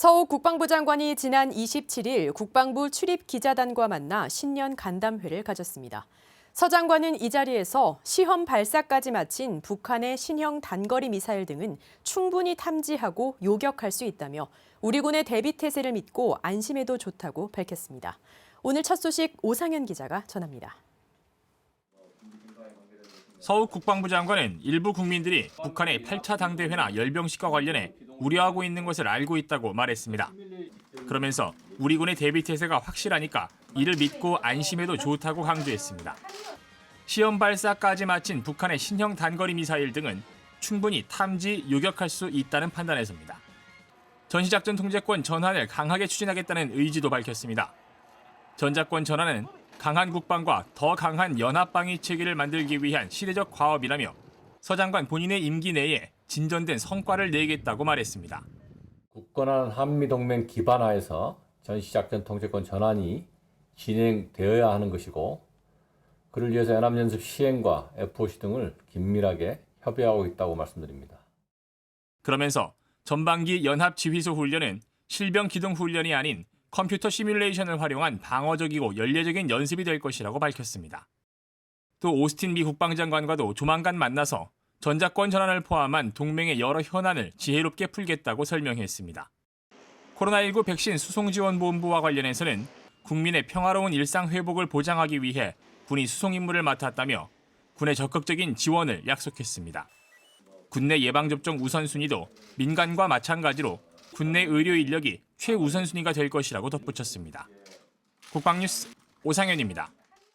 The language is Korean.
서욱 국방부 장관이 지난 27일 국방부 출입 기자단과 만나 신년 간담회를 가졌습니다. 서 장관은 이 자리에서 시험 발사까지 마친 북한의 신형 단거리 미사일 등은 충분히 탐지하고 요격할 수 있다며 우리 군의 대비 태세를 믿고 안심해도 좋다고 밝혔습니다. 오늘 첫 소식 오상현 기자가 전합니다. 서욱 국방부 장관은 일부 국민들이 북한의 8차 당대회나 열병식과 관련해 우려하고 있는 것을 알고 있다고 말했습니다. 그러면서 우리 군의 대비 태세가 확실하니까 이를 믿고 안심해도 좋다고 강조했습니다. 시험 발사까지 마친 북한의 신형 단거리 미사일 등은 충분히 탐지, 요격할 수 있다는 판단에서입니다. 전시작전 통제권 전환을 강하게 추진하겠다는 의지도 밝혔습니다. 전작권 전환은 강한 국방과 더 강한 연합 방위 체계를 만들기 위한 시대적 과업이라며 서 장관 본인의 임기 내에 진전된 성과를 내겠다고 말했습니다. 굳건한 한미동맹 기반하에서 전시작전 통제권 전환이 진행되어야 하는 것이고 그를 위해서 연합연습 시행과 FOC 등을 긴밀하게 협의하고 있다고 말씀드립니다. 그러면서 전반기 연합 지휘소 훈련은 실병 기동 훈련이 아닌 컴퓨터 시뮬레이션을 활용한 방어적이고 연례적인 연습이 될 것이라고 밝혔습니다. 또 오스틴 미 국방장관과도 조만간 만나서 전자권 전환을 포함한 동맹의 여러 현안을 지혜롭게 풀겠다고 설명했습니다. 코로나19 백신 수송지원본부와 관련해서는 국민의 평화로운 일상 회복을 보장하기 위해 군이 수송 임무를 맡았다며 군의 적극적인 지원을 약속했습니다. 군내 예방접종 우선순위도 민간과 마찬가지로 군내 의료 인력이 최우선순위가 될 것이라고 덧붙였습니다. 국방뉴스 오상현입니다.